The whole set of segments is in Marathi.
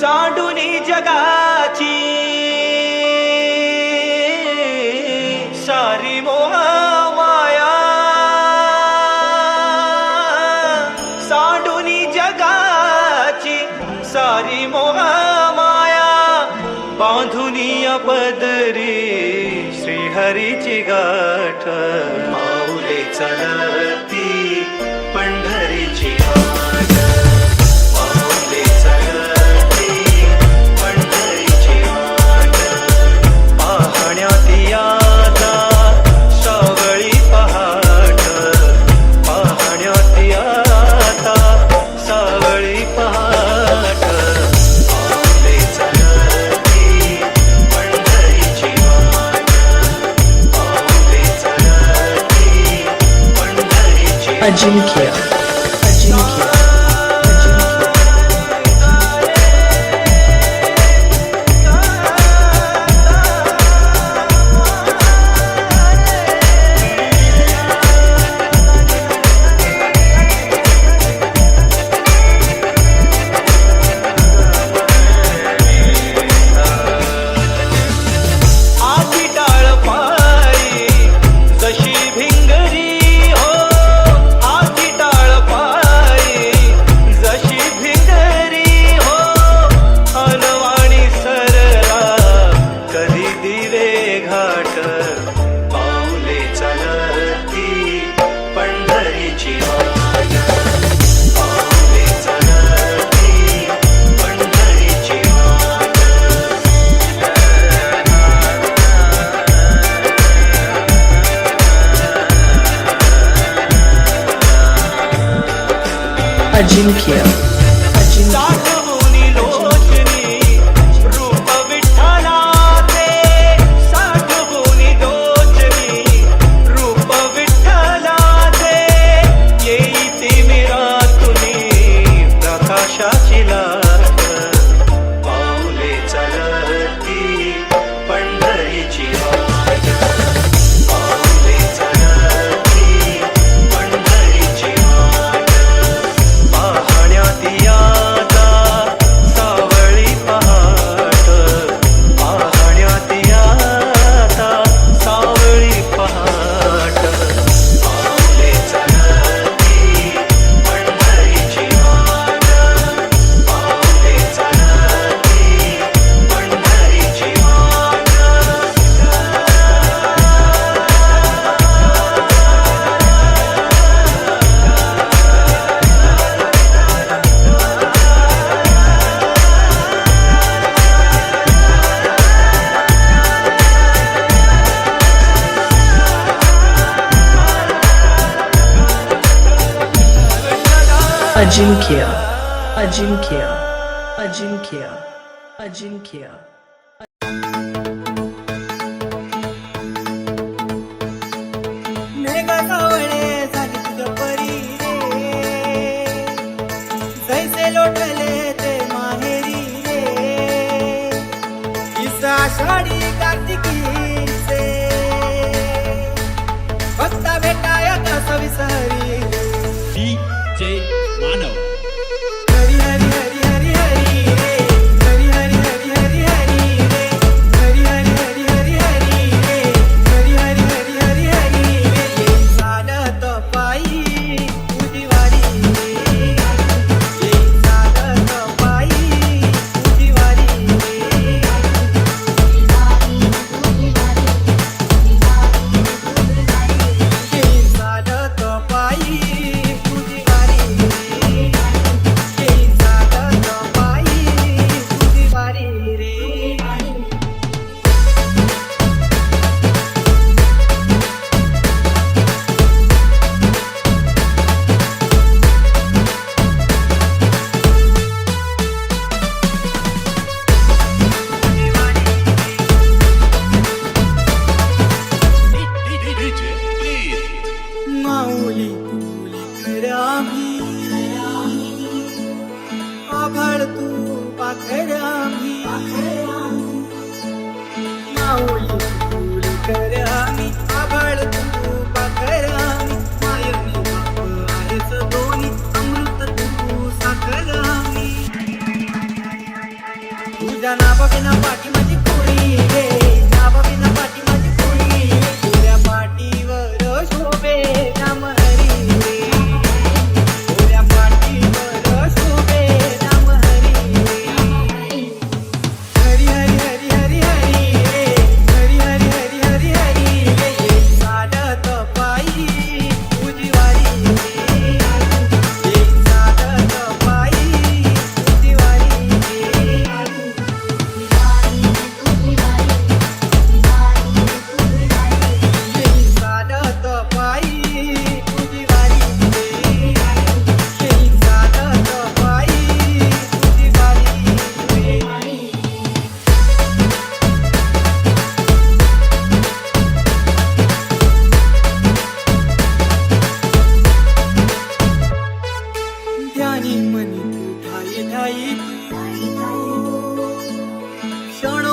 सांडूनी जगा या पदरी श्रीहरीची गाठ. माऊली चला Jim Kiel. अजिंक्य अजिंक्य अजिंक्य अजिंक्य आषाढी कार्तिकी से भक्ता भेटाया का सविसरी. पाखड्या भी आभाळ तू पाखड्या भी कर्या मी दोन्ही. तू तुझ्या नावा पाठी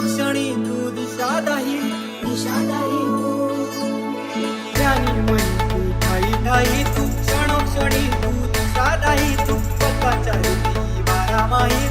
क्षणी तू दिशादाही दिशादाही ज्ञानी मनी तू. ठाई ठाई तू क्षणोक्षणी तू दिशादाही तू स्वतःच्या बारा माही